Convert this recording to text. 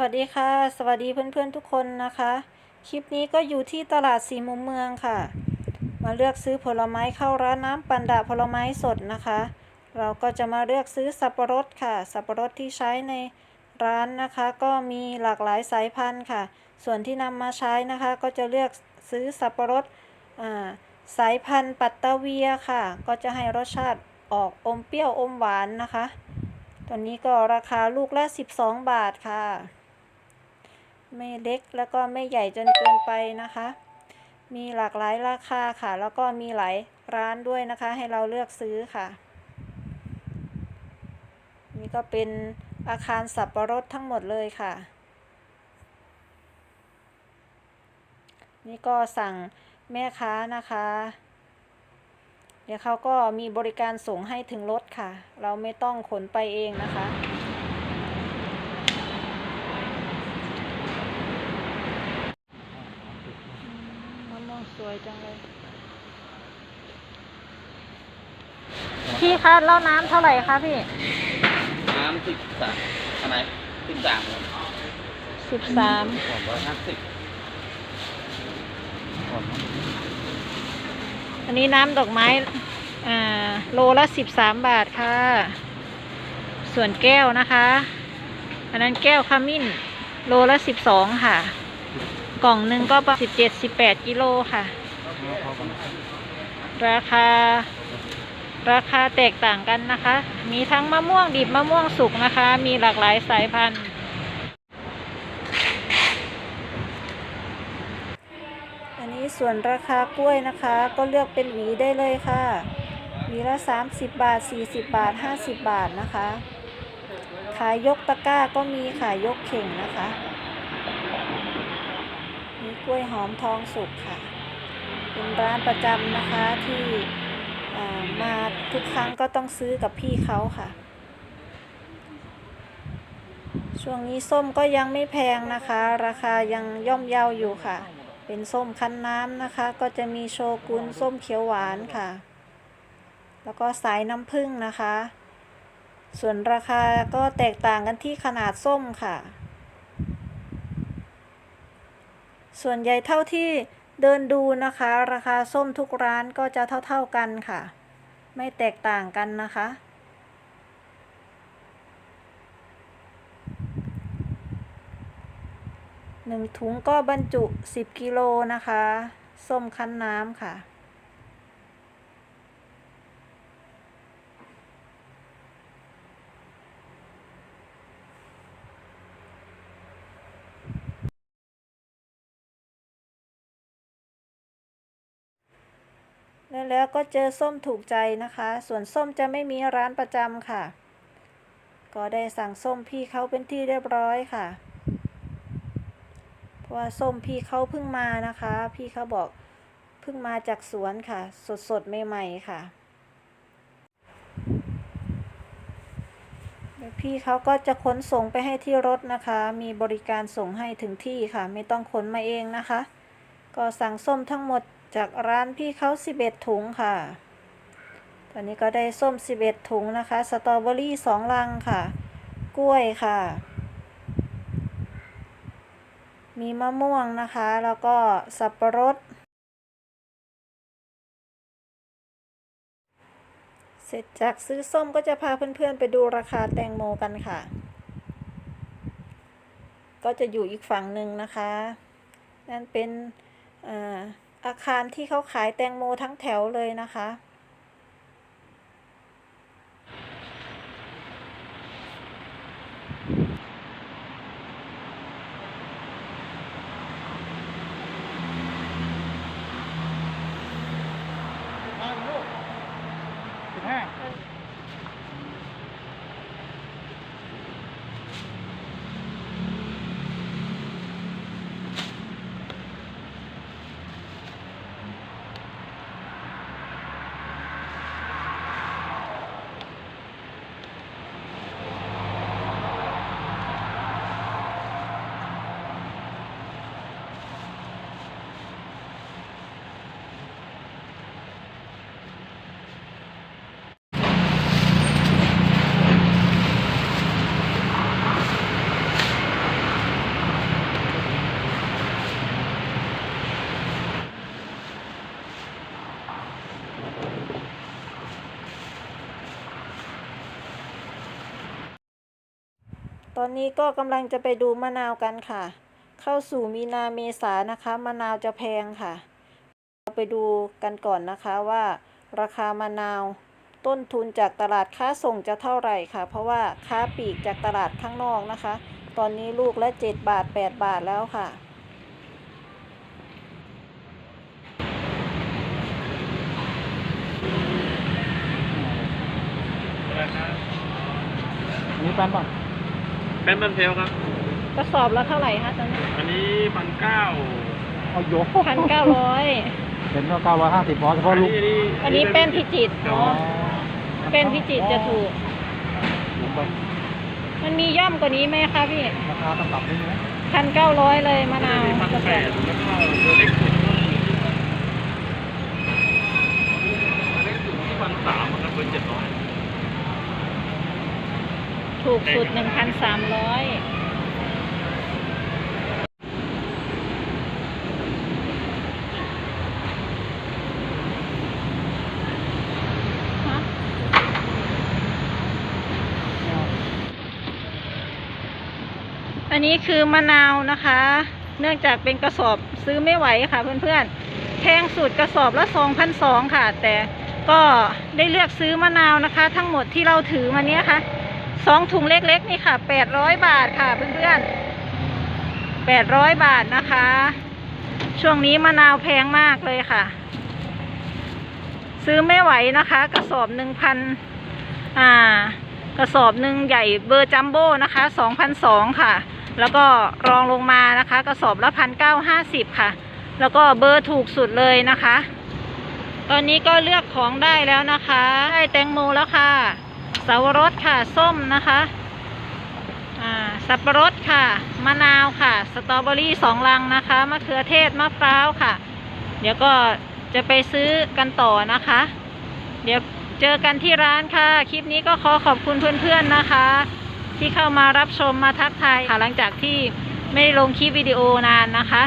วัสดีค่ะ สวัสดีเพื่อนๆทุกคนนะคะ คลิปนี้ก็อยู่ที่ตลาดสีมุมเมืองค่ะ มาเลือกซื้อผลไม้เข้าร้านน้ำปันดาผลไม้สดนะคะ เราก็จะมาเลือกซื้อสับปะรดค่ะ สับปะรดที่ใช้ในร้านนะคะ ก็มีหลากหลายสายพันธุ์ค่ะ ส่วนที่นำมาใช้นะคะ ก็จะเลือกซื้อสับปะรดสายพันธุ์ปัตตาเวียค่ะ ก็จะให้รสชาติออกอมเปรี้ยวอมหวานนะคะตัวนี้ก็ราคาลูกละ 12 บาทค่ะ ไม่เล็กแล้วก็ไม่ใหญ่จนเกินไปนะคะ มีหลากหลายราคาค่ะ แล้วก็มีหลายร้านด้วยนะคะ ให้เราเลือกซื้อค่ะ นี่ก็เป็นอาคารสับปะรดทั้งหมดเลยค่ะ นี่ก็สั่งแม่ค้านะคะ เดี๋ยวเขาก็มีบริการส่งให้ถึงรถค่ะ เราไม่ต้องขนไปเองนะคะ มะม่วง สวยจังเลย พี่คะแล้วน้ำเท่าไหร่คะพี่ น้ำสิบสามอะไรสิบสามสิบสามสองร้อยห้าสิบอันนี้น้ำดอกไม้ อ่า โลละสิบสามบาทค่ะ ส่วนแก้วนะคะ อันนั้นแก้วขมิ้น โลละสิบสองค่ะ กล่องหนึ่งก็ประมาณสิบเจ็ดสิบแปดกิโลค่ะ ราคา ราคาแตกต่างกันนะคะ มีทั้งมะม่วงดิบมะม่วงสุกนะคะ มีหลากหลายสายพันธุ์อันนี้ส่วนราคากล้วยนะคะ ก็เลือกเป็นหวีได้เลยค่ะหวีละ30บาท40บาท50บาทนะคะ ขายยกตะกร้าก็มีขายยกเข่งนะคะ กล้วยหอมทองสุกค่ะ เป็นร้านประจำนะคะที่มาทุกครั้งก็ต้องซื้อกับพี่เขาค่ะ ช่วงนี้ส้มก็ยังไม่แพงนะคะ ราคายังย่อมเยาอยู่ค่ะ เป็นส้มคั้นน้ำนะคะ ก็จะมีโชกุนส้มเขียวหวานค่ะ แล้วก็สายน้ำผึ้งนะคะ ส่วนราคาก็แตกต่างกันที่ขนาดส้มค่ะ ส่วนใหญ่เท่าที่เดินดูนะคะ ราคาส้มทุกร้านก็จะเท่า ๆกันค่ะ ไม่แตกต่างกันนะคะ หนึ่งถุงก็บรรจุ 10 กิโลนะคะ ส้มคั้นน้ำค่ะ แล้วแล้วก็เจอส้มถูกใจนะคะ ส่วนส้มจะไม่มีร้านประจำค่ะ ก็ได้สั่งส้มพี่เขาเป็นที่เรียบร้อยค่ะ เพราะว่าส้มพี่เขาเพิ่งมานะคะ พี่เขาบอกเพิ่งมาจากสวนค่ะ สดสดใหม่ๆค่ะพี่เขาก็จะขนส่งไปให้ที่รถนะคะ มีบริการส่งให้ถึงที่ค่ะ ไม่ต้องขนมาเองนะคะ ก็สั่งส้มทั้งหมด จากร้านพี่เขา11ถุงค่ะ ตอนนี้ก็ได้ส้ม11ถุงนะคะ สตรอเบอรี่2ลังค่ะ กล้วยค่ะ มีมะม่วงนะคะ แล้วก็สับปะรด เสร็จจากซื้อส้มก็จะพาเพื่อนๆไปดูราคาแตงโมกันค่ะ ก็จะอยู่อีกฝั่งหนึ่งนะคะ นั่นเป็นอ่า อาคารที่เขาขายแตงโมทั้งแถวเลยนะคะ สิบห้า อ ตอนนี้ก็กำลังจะไปดูมะนาวกันค่ะ เข้าสู่มีนาเมษานะคะ มะนาวจะแพงค่ะ เราไปดูกันก่อนนะคะว่า ราคามะนาวต้นทุนจากตลาดค้าส่งจะเท่าไหร่ค่ะ เพราะว่าค้าปลีกจากตลาดข้างนอกนะคะ ตอนนี้ลูกละ 7 บาท 8 บาทแล้วค่ะอันนี้แปนป่ะ เป็นบันเทลครับ กระสอบละเท่าไหร่คะตอนนี้อันนี้พันเก้าเอาโยพันเก้าร้อยเป็นว่าเก้าร้อยห้าสิบพอเฉพาะลูกอันนี้เป็นพิจิตรอ๋อ๋ออเป็นพิจิตรจะถูก ถูกไปมันมีย่อมกว่านี้ไหมคะพี่ ราคาต่ำๆนิดนึงนะพันเก้าร้อยเลยมะนาวพันกระสแปอบดแล้วก็ตัวเล็กสุดก็อยู่ที่ตัวเล็กสุดที่พันสามมันเป็นเจ็ดร้อย ถูกสุดหนึ่งพันสามร้อยอันนี้คือมะนาวนะคะ เนื่องจากเป็นกระสอบซื้อไม่ไหวค่ะเพื่อนๆแพงสุดกระสอบละ2,200ค่ะ แต่ก็ได้เลือกซื้อมะนาวนะคะ ทั้งหมดที่เราถือมาเนี้ยค่ะ สองถุงเล็กๆนี่ค่ะแปดร้อยบาทค่ะเพื่อนๆแปดร้อยบาทนะคะ ช่วงนี้มะนาวแพงมากเลยค่ะ ซื้อไม่ไหวนะคะ กระสอบหนึ่งพันอ่ากระสอบหนึ่งใหญ่เบอร์จัมโบ้นะคะสองพันสองค่ะ แล้วก็รองลงมานะคะ กระสอบละพันเก้าห้าสิบค่ะ แล้วก็เบอร์ถูกสุดเลยนะคะ ตอนนี้ก็เลือกของได้แล้วนะคะ ได้แตงโมแล้วค่ะ สาวรสค่ะส้มนะคะอ่าสับปะรดค่ะ มะนาวค่ะ สตรอเบอรี่สองลังนะคะมะเขือเทศมะพร้าวค่ะ เดี๋ยวก็จะไปซื้อกันต่อนะคะ เดี๋ยวเจอกันที่ร้านค่ะ คลิปนี้ก็ขอขอบคุณเพื่อนๆนะคะ ที่เข้ามารับชมมาทักทายค่ะหลังจากที่ไม่ลงคลิปวิดีโอนานนะคะ